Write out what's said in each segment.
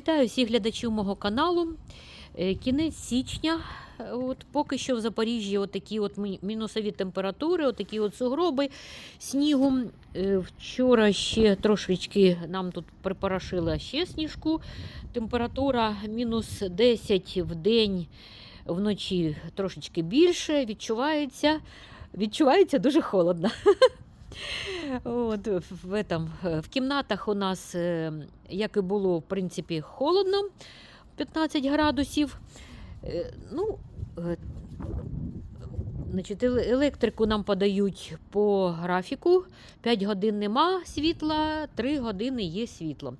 Вітаю всіх глядачів мого каналу. Е, Кінець січня. Е, От поки що в Запоріжжі отакі от мінусові температури, отакі от сугроби снігу. Е, Вчора ще трошечки нам тут припорошило ще сніжку. Температура мінус 10 в день, вночі трошечки більше. Відчувається, відчувається дуже холодно. От, в, этом, в кімнатах у нас, е, як і було, в принципі, холодно 15 градусів. Е, Ну, е, значить, електрику нам подають по графіку. 5 годин нема світла, 3 години є світло.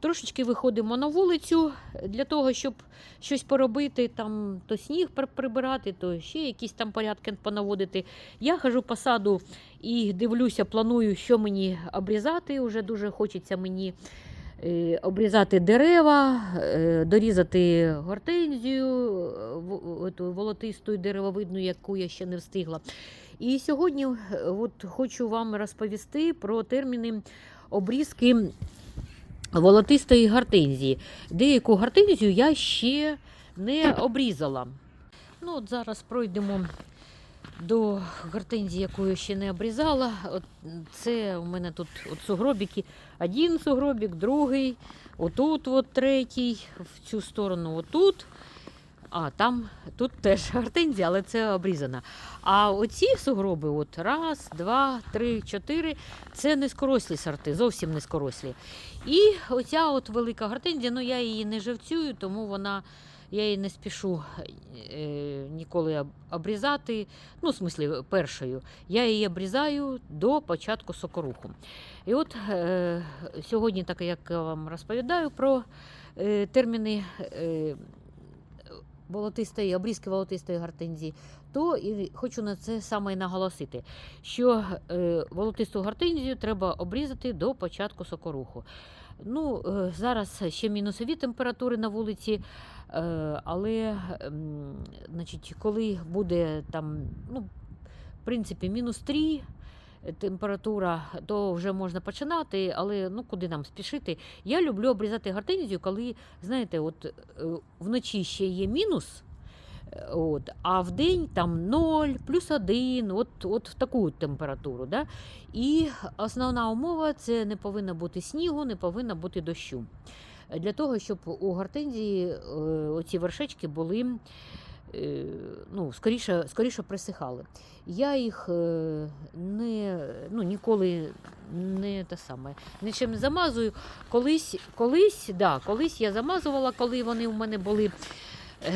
Трошечки виходимо на вулицю для того, щоб щось поробити, там то сніг прибирати, то ще якісь там порядки понаводити. Я хожу по саду і дивлюся, планую, що мені обрізати. Уже дуже хочеться мені е, обрізати дерева, е, дорізати гортензію, е, волотисту деревовидну, яку я ще не встигла. І сьогодні от, хочу вам розповісти про терміни обрізки волотистої гортензії. Деяку гортензію я ще не обрізала. Ну, от зараз пройдемо до гортензії, яку я ще не обрізала. От це у мене тут от сугробіки. Один сугробік, другий, отут от третій, в цю сторону отут. А там тут теж гортензія, але це обрізана. А оці сугроби, от раз, два, три, чотири, це низькорослі сорти, зовсім низькорослі. І оця от велика гортензія, ну я її не живцюю, тому вона. Я її не спішу е, ніколи обрізати. Ну, в смислі, першою. Я її обрізаю до початку сокоруху. І от е, сьогодні, так як я вам розповідаю про е, терміни е, волотистої, обрізки волотистої гортензії, то і хочу на це саме наголосити, що е, волотисту гортензію треба обрізати до початку сокоруху. Ну, е, зараз ще мінусові температури на вулиці, е, але м, значить, коли буде там, ну, в принципі, мінус 3 температура, то вже можна починати, але ну куди нам спішити? Я люблю обрізати гортензію, коли, знаєте, от е, вночі ще є мінус. е, От, а в день там 0, плюс 1, от, от в таку температуру. Да? І основна умова це не повинно бути снігу, не повинно бути дощу. Для того, щоб у гортензії е, оці вершечки були ну, скоріше, скоріше присихали. Я їх е, не, ну, ніколи не те саме, нічим не замазую. Колись, колись, да, колись я замазувала, коли вони у мене були е,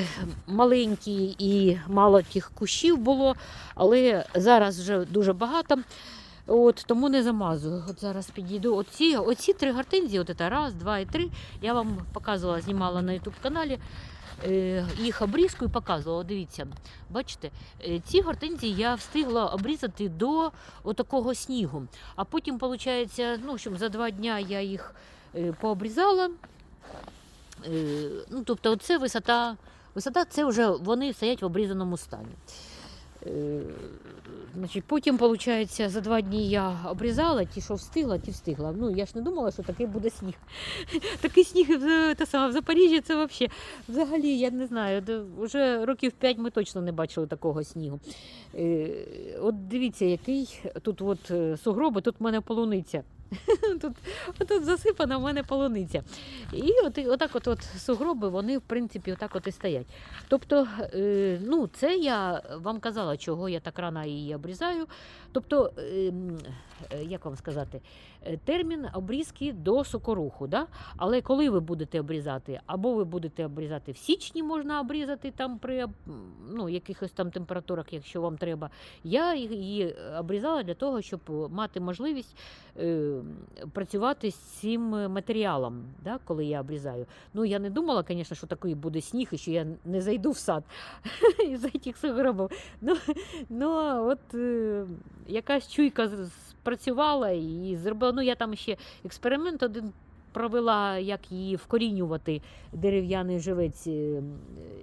маленькі і мало тих кущів було, але зараз вже дуже багато. От, тому не замазую. От зараз підійду. Оці, оці три гортензії, от це раз, два і три. Я вам показувала, знімала на YouTube каналі. Е, їх обрізку і показувала. Дивіться, бачите, е, ці гортензії я встигла обрізати до отакого снігу. А потім, виходить, ну, щоб за два дня я їх е, пообрізала. Ну, тобто, це висота. Висота це вже вони стоять в обрізаному стані. Е, Значить, потім, виходить, за два дні я обрізала, ті, що встигла, ті встигла. Ну, я ж не думала, що такий буде сніг. Такий сніг в, те саме, в Запоріжжі це взагалі, взагалі, я не знаю, вже років п'ять ми точно не бачили такого снігу. Е, От дивіться, який тут от е, сугроби, тут в мене полуниця. Тут, тут засипана в мене полуниця. І от, отак от, от сугроби, вони, в принципі, отак от і стоять. Тобто, е, ну, це я вам казала, чого я так рано її обрізаю. Тобто, е, е, як вам сказати, е, термін обрізки до сокоруху. Да? Але коли ви будете обрізати, або ви будете обрізати в січні, можна обрізати там при ну, якихось там температурах, якщо вам треба. Я її обрізала для того, щоб мати можливість працювати з цим матеріалом, да, коли я обрізаю. Ну, я не думала, звісно, що такий буде сніг, і що я не зайду в сад із цих сугробів. Ну, ну от е, якась чуйка спрацювала і зробила. Ну, я там ще експеримент один провела, як її вкорінювати дерев'яний живець. Е,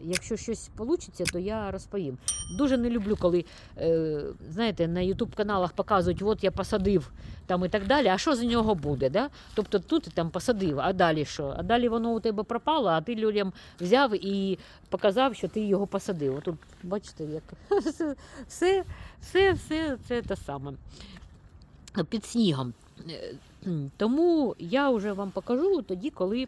Якщо щось вийде, то я розповім. Дуже не люблю, коли е, знаєте, на Ютуб каналах показують, от я посадив там і так далі. А що з нього буде? Да? Тобто тут ти там посадив, а далі що? А далі воно у тебе пропало, а ти людям взяв і показав, що ти його посадив. Отут, бачите, як все, все, все це те саме. Під снігом. Е, Тому я вже вам покажу тоді, коли,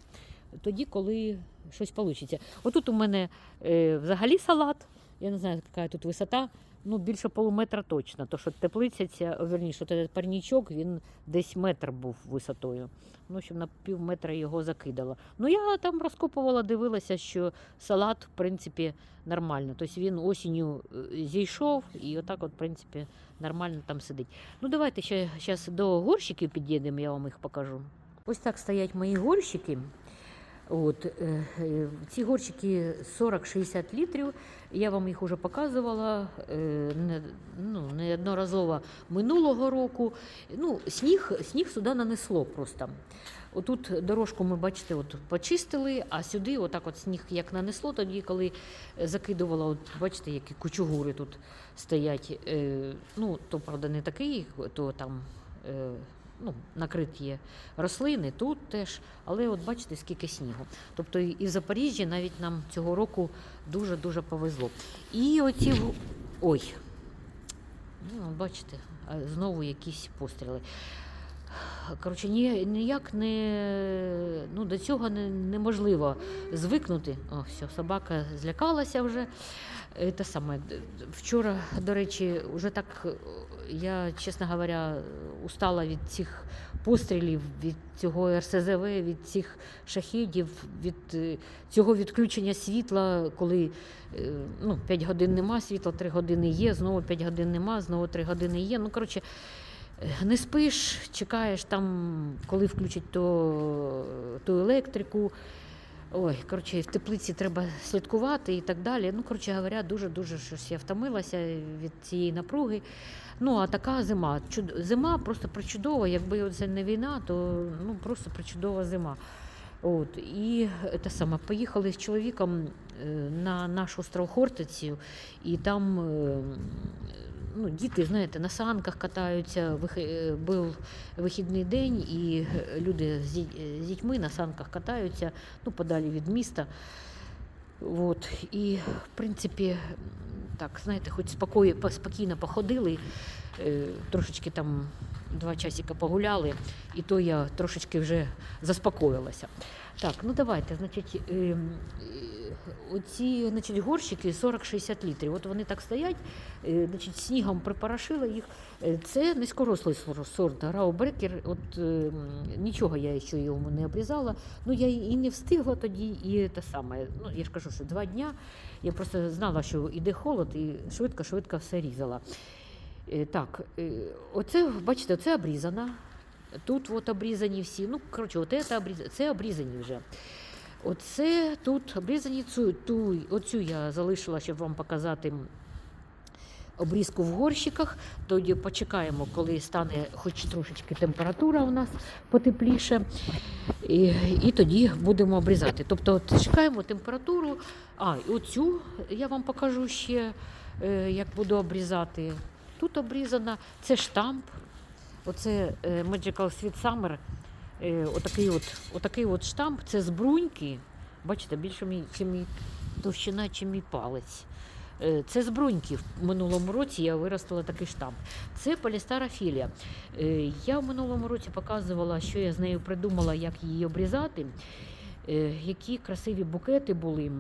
тоді, коли щось вийде. Отут у мене е, взагалі салат. Я не знаю, яка тут висота. Ну, більше полуметра точно. То що теплиця ця, о, вірніше, той парнічок, він десь метр був висотою. Ну, щоб на пів метра його закидало. Ну, я там розкопувала, дивилася, що салат, в принципі, нормально. Тобто він осінню е, зійшов і отак, от, в принципі, нормально там сидить. Ну, давайте ще зараз до горщиків під'їдемо, я вам їх покажу. Ось так стоять мої горщики. От, е, е, ці горщики 40-60 літрів. Я вам їх вже показувала е, не, ну, неодноразово минулого року. Ну, сніг, сніг сюди нанесло просто. Отут дорожку ми, бачите, от почистили, а сюди отак от сніг як нанесло, тоді, коли закидувала, от, бачите, які кучугури тут стоять. Ну, то, правда, не такий, то там. Ну, накриті рослини, тут теж, але от бачите, скільки снігу. Тобто і в Запоріжжі навіть нам цього року дуже-дуже повезло. І оці. Ой, ну, бачите, знову якісь постріли. Коротше, ніяк не ну, до цього не, неможливо звикнути. О, все, собака злякалася вже. Те саме, вчора, до речі, вже так, е, я, чесно говоря, устала від цих пострілів, від цього РСЗВ, від цих шахідів, від цього відключення світла, коли е, ну, 5 годин нема світла, 3 години є, знову 5 годин нема, знову 3 години є. Ну, коротше, не спиш, чекаєш там, коли включать то, ту електрику. Ой, коротше, в теплиці треба слідкувати і так далі. Ну, коротше говоря, дуже-дуже щось я втомилася від цієї напруги. Ну, а така зима. Чуд... Зима просто причудова. Якби це не війна, то ну, просто причудова зима. От, і те саме, поїхали з чоловіком е, на нашу Хортицю, і там е, ну, діти, знаєте, на санках катаються. Е, Був вихідний день, і е, люди з дітьми на санках катаються ну, подалі від міста. От. І, в принципі, так, знаєте, хоч спокій, спокійно походили, е, трошечки там два часика погуляли, і то я трошечки вже заспокоїлася. Так, ну давайте, значить, е, е, оці значить, горщики 40-60 літрів. От вони так стоять, е, значить, снігом припорошила їх. Е, Це низькорослий сор- сорт Граубрекер. От е, нічого я ще йому не обрізала. Ну я і не встигла тоді, і те саме. Ну я ж кажу, що два дня. Я просто знала, що йде холод, і швидко-швидко все різала. Е, Так, е, оце, бачите, це обрізано. Тут от обрізані всі. Ну, коротше, от це, обріз... це обрізані вже. Оце тут обрізані цю, ту, оцю я залишила, щоб вам показати обрізку в горщиках. Тоді почекаємо, коли стане хоч трошечки температура у нас потепліше. І, і тоді будемо обрізати. Тобто от чекаємо температуру. А, і оцю я вам покажу ще, е, як буду обрізати. Тут обрізана, це штамп. Оце е, Magical Sweet Summer. Е, Отакий от, отакий от штамп. Це з бруньки. Бачите, більше мій, чим мій товщина, чим мій палець. Е, Це з бруньки. В минулому році я виростила такий штамп. Це полістарафілія. Е, Я в минулому році показувала, що я з нею придумала, як її обрізати. Які красиві букети були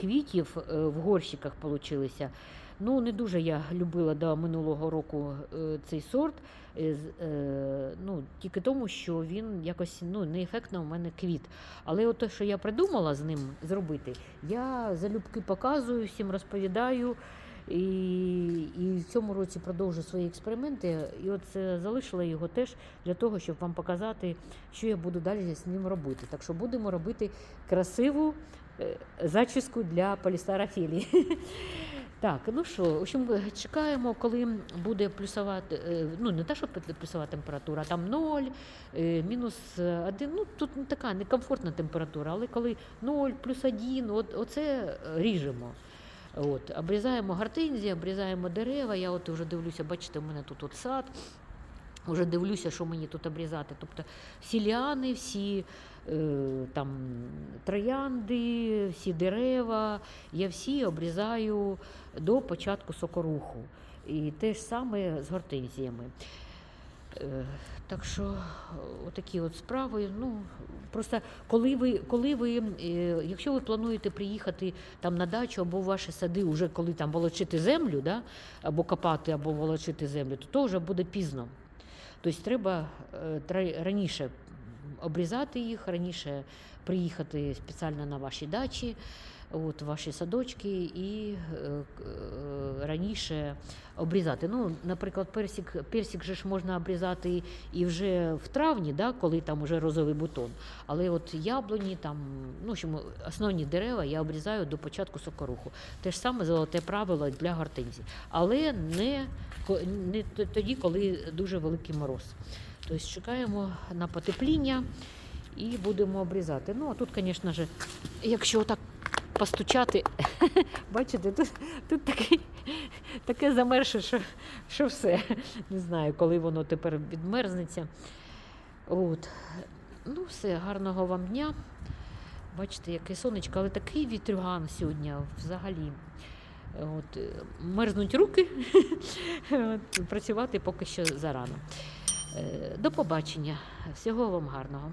квітів в горщиках получилися. Ну, не дуже я любила до минулого року е, цей сорт. е, е, Ну, тільки тому, що він якось ну, неефектно у мене квіт. Але от те, що я придумала з ним зробити, я залюбки показую, всім розповідаю. І, і в цьому році продовжу свої експерименти. І от залишила його теж для того, щоб вам показати, що я буду далі з ним робити. Так що будемо робити красиву зачіску для полістарафілії. Так, ну що, в общем, чекаємо, коли буде плюсова, е, ну не те, що плюсова температура, там 0, е, мінус 1, ну тут не така некомфортна температура, але коли 0, плюс 1, от, оце ріжемо. От, обрізаємо гортензії, обрізаємо дерева. Я от вже дивлюся, бачите, у мене тут от сад. Вже дивлюся, що мені тут обрізати. Тобто всі ліани, всі е, там троянди, всі дерева, я всі обрізаю до початку сокоруху. І те ж саме з гортензіями. Е, Так що отакі от справи. Ну просто коли ви, коли ви, е, якщо ви плануєте приїхати там на дачу або в ваші сади, уже коли там волочити землю, да, або копати, або волочити землю, то то вже буде пізно. Тобто треба е, раніше обрізати їх, раніше приїхати спеціально на ваші дачі, от, ваші садочки і е, е, раніше обрізати. Ну, наприклад, персик, персик же ж можна обрізати і вже в травні, да, коли там вже розовий бутон. Але от яблуні, там, ну, основні дерева я обрізаю до початку сокоруху. Те ж саме золоте правило для гортензій. Але не, не тоді, коли дуже великий мороз. Тобто чекаємо на потепління і будемо обрізати. Ну, а тут, звісно ж, якщо так постучати, бачите, тут, тут таке, таке замерше, що, що все. Не знаю, коли воно тепер відмерзнеться. От. Ну, все, гарного вам дня. Бачите, яке сонечко, але такий вітрюган сьогодні взагалі. От, мерзнуть руки, От, працювати поки що зарано. Е, До побачення. Всього вам гарного.